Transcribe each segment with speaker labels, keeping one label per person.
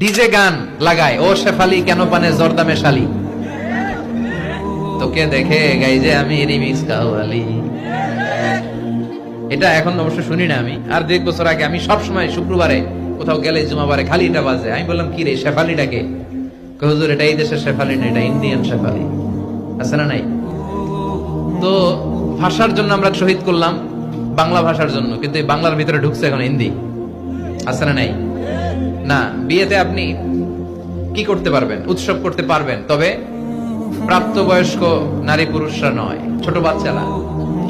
Speaker 1: DJ গান লাগায়। ও শেফালি, কেন পানে জর্দামে শালি তোকে দেখে গাই যে আমি রিমিক্স কাওয়ালি এটা এখন অবশ্য শুনি না আমি। আর দু এক বছর আগে আমি সব সময় শুক্রবারে কোথাও গেলে জুমাবারে খালি এটা বাজে। আমি বললাম, কি রে শেফালিটাকে হুজুর এটা এই দেশের শেফালি না, এটা ইন্ডিয়ান শেফালি। আছে না নাই? তো ভাষার জন্য আমরা শহীদ করলাম, বাংলা ভাষার জন্য। কিন্তু বাংলার ভিতরে ঢুকছে এখন হিন্দি। আছে না নাই? না, বিয়েতে আপনি কি করতে পারবেন? উৎসব করতে পারবেন, তবে প্রাপ্তবয়স্ক নারী পুরুষরা নয়, ছোট বাচ্চারা।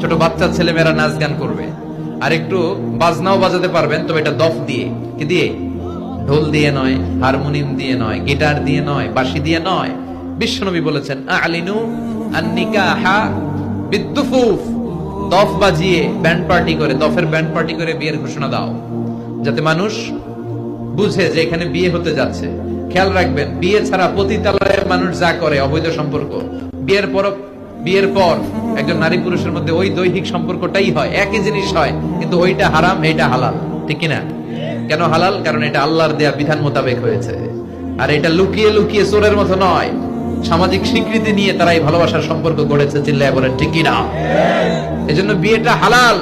Speaker 1: ছোট বাচ্চা ছেলেমেয়েরা নাচ গান করবে। আর একটু বাজনাও বাজাতে পারবেন, তবে এটা দফ দিয়ে। কি দিয়ে? ঢোল দিয়ে নয়, হারমোনিয়াম দিয়ে নয়, গিটার দিয়ে নয়, বাঁশি দিয়ে নয়। বিশ্বনবী বলেছেন, আলিনু আন্নিকাহা বিদ্যুফুফ দফ বাজিয়ে ব্যান্ড পার্টি করে, দফের ব্যান্ড পার্টি করে বিয়ের ঘোষণা দাও। যাতে মানুষ বুঝে যে এখানে বিয়ে হতে যাচ্ছে। খেয়াল রাখবেন, বিয়ে ছাড়া পতিতালয়ের মানুষ যা করে, অবৈধ সম্পর্ক। বিয়ের পর বিয়ের পর একজন নারী পুরুষের মধ্যে ওই দৈহিক সম্পর্কটাই হয়। একই জিনিস হয়, কিন্তু ওইটা হারাম, এইটা হালাল। ঠিক কিনা? কেন হালাল? কারণ এটা আল্লাহর দেয়া বিধান মোতাবেক হয়েছে। আর এটা লুকিয়ে লুকিয়ে চোরের মতো নয়। সামাজিক স্বীকৃতি নিয়ে তারা এই ভালোবাসার সম্পর্ক গড়েছে, চিল্লায় বলেন, ঠিক কিনা? এজন্য বিয়েটা হালাল।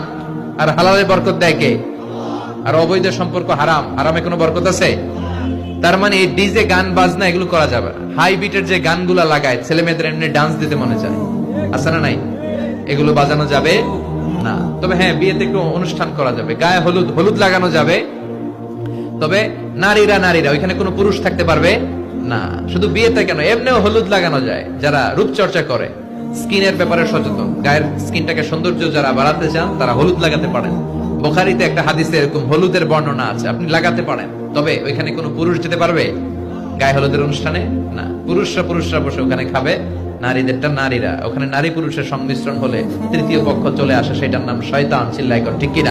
Speaker 1: আর হালালে বরকত দেয় কে? আর অবৈধ সম্পর্ক হারাম। হারামে কোনো বরকত আছে? তার মানে এই ডিজে গান, বাজনা এগুলো করা যাবে না। হাই বিটের যে গানগুলা লাগায় ছেলে মেয়েদের এমনি ডান্স দিতে মনে চায়। আছে না নাই? এগুলো বাজানো যাবে না। তবে হ্যাঁ বিয়েতে একটু অনুষ্ঠান করা যাবে। গায়ে হলুদ হলুদ লাগানো যাবে। তবে নারীরা নারীরা, ওইখানে কোনো পুরুষ থাকতে পারবে না। শুধু বিয়েতে কেন? এমনিও হলুদ লাগানো যায়, যারা রূপচর্চা করে। স্কিনের ব্যাপারে সচেতন। গায়ের স্কিনটাকে সৌন্দর্য যারা বাড়াতে চান, তারা হলুদ লাগাতে পারেন। বোখারিতে একটা হাদিসে এরকম হলুদের বর্ণনা আছে। আপনি লাগাতে পারেন। তবে ওইখানে কোনো পুরুষ যেতে পারবে? গায়ে হলুদের অনুষ্ঠানে? না। পুরুষরা পুরুষরা বসে ওখানে খাবে। নারীদেরটা নারীরা। ওখানে নারী পুরুষের সংমিশ্রণ হলে তৃতীয় পক্ষ চলে আসে, সেটার নাম শয়তান চিল্লাই ঠিক কিনা?